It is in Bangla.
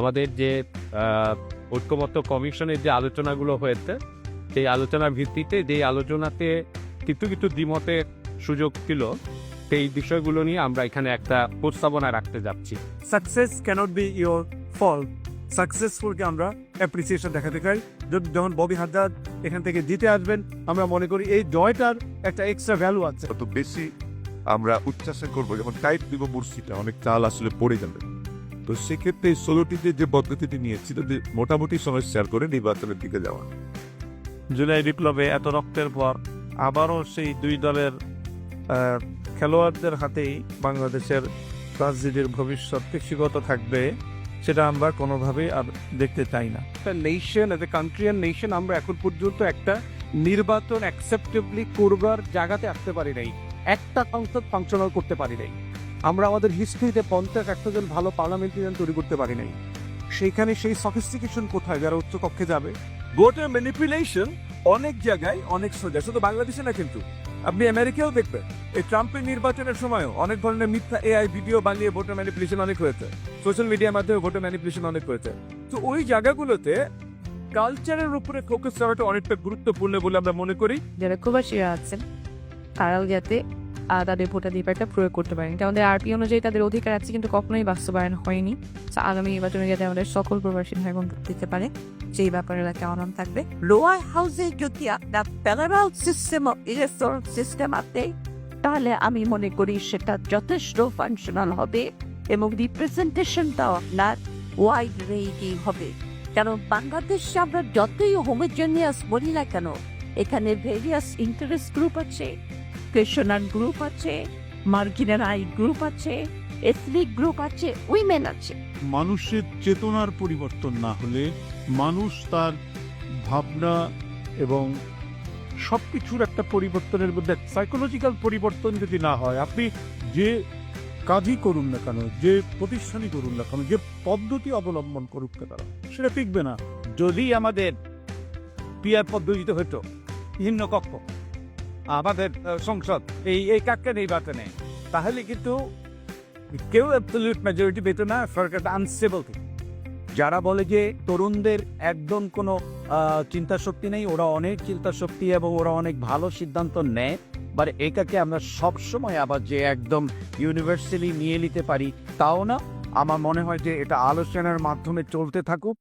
আমাদের যে ঐক্যমত্য কমিশনের যে আলোচনাগুলো হয়েছে সেই আলোচনার ভিত্তিতে যে আলোচনাতে কিছু কিছু দ্বিমতের সুযোগ ছিল সেই বিষয়গুলো নিয়ে আমরা এখানে একটা প্রস্তাবনা রাখতে যাচ্ছি। Success can't be your fall সাকসেসফুলকে আমরা অ্যাপ্রিসিয়েশন দেখাতে চাই। যদি- যখন ববি হাদ্দাদ এখান থেকে জিতে আসবেন আমরা মনে করি এই জয়টার একটা এক্সট্রা ভ্যালু আছে। তত বেশি আমরা উচ্ছ্বাসে করব যখন টাইট দিব বর্ষিটা অনেক চাল আসলে পড়ে যাবে। তো সেক্ষেত্রে এই ষোলোটিতে যে পদ্ধতিটি নিয়েছি তাতে মোটামুটি সময় শেয়ার করে নির্বাচনের দিকে যাওয়া। জুলাই বিপ্লবে এত রক্তের পর আবারও সেই দুই দলের খেলোয়াড়দের হাতেই বাংলাদেশের রাজনীতির ভবিষ্যৎ কৃষিগত থাকবে সেটা আমরা কোনোভাবেই আর দেখতে চাই না। Nation as a country and nation আমরা এখন পর্যন্ত একটা নির্বাচন অ্যাকসেপ্টেবলি করবার জায়গাতে আসতে পারি নাই। একটা সংসদ ফাংশনাল করতে পারি নাই। আমরা আমাদের হিস্ট্রিতে পঞ্চাশ একটা জন ভালো পার্লামেন্টারিয়ান তৈরি করতে পারি নাই। সেইখানে সেই সফিস্টিকেশন কোথায়? যারা উচ্চ কক্ষে যাবে। ভোটার ম্যানিপুলেশন অনেক জায়গায় অনেক সোজা। শুধু বাংলাদেশে না কিন্তু। আপনি আমেরিকাও দেখবেন। এই ট্রাম্পের নির্বাচনের সময়ও অনেক ধরনের মিথ্যা এআই ভিডিও বানিয়ে ভোটার ম্যানিপুলেশন অনেক হয়েছে। সোশ্যাল মিডিয়ার মাধ্যমে ভোটার ম্যানিপুলেশন অনেক হয়েছে। তো ওই জায়গাগুলোতে কালচারের উপরে ফোকাস করাটা অনেকটা গুরুত্বপূর্ণ বলে আমরা মনে করি। যারা প্রবাসীরা আছেন তারাও যাতে তাদের ভোটাধিকারটা প্রয়োগ করতে পারেন। আমাদের আরপি অনুযায়ী তাদের অধিকার আছে, কিন্তু কখনোই বাস্তবায়ন হয়নি। আগামী নির্বাচনে যাতে আমাদের সকল প্রবাসী ভাই বোন দিতে পারে সেই ব্যাপারে একটা অনাম থাকবে। লোয়ার হাউসে যদি আপনার প্যারালাল সিস্টেম অফ সিস্টেম আছে তাহলে আমি মনে করি সেটা যথেষ্ট ফাংশনাল হবে এবং রিপ্রেজেন্টেশনটাও আপনার ওয়াইড রেঞ্জিং হবে। কারণ বাংলাদেশে আমরা যতই হোমোজেনিয়াস বলি না কেন, এখানে ভেরিয়াস ইন্টারেস্ট গ্রুপ আছে। পেশনার গ্রুপ আছে মার্জিনাল আই গ্রুপ আছে এথনিক গ্রুপ আছে উইমেন আছে। মানুষের চেতনার পরিবর্তন না হলে মানুষ তার ভাবনা এবং সব কিছুর একটা পরিবর্তনের মধ্যে সাইকোলজিক্যাল পরিবর্তন যদি না হয় আপনি যে কাজই করুন না কেন যে প্রতিষ্ঠানই করুন না কেন যে পদ্ধতি অবলম্বন করুক না কেন সেটা টিকবে না। যদি আমাদের পিয়ার পদ্ধতিতে হতো ভিন্ন কক্ষ আমাদের সংসদ এই এই কাককে নির্বাচনে। তাহলে কিন্তু কেউ অ্যাবসলিউট মেজরিটি পেত না, সরকারটা আনস্টেবল থেকে। যারা বলে যে তরুণদের একদম কোনো চিন্তা শক্তি নেই, ওরা অনেক চিন্তা শক্তি এবং ওরা অনেক ভালো সিদ্ধান্ত নেয় বাট এটাকে আমরা সবসময় আবার যে একদম ইউনিভার্সালি নিয়ে নিতে পারি, তাও না। আমার মনে হয় যে এটা আলোচনার মাধ্যমে চলতে থাকুক।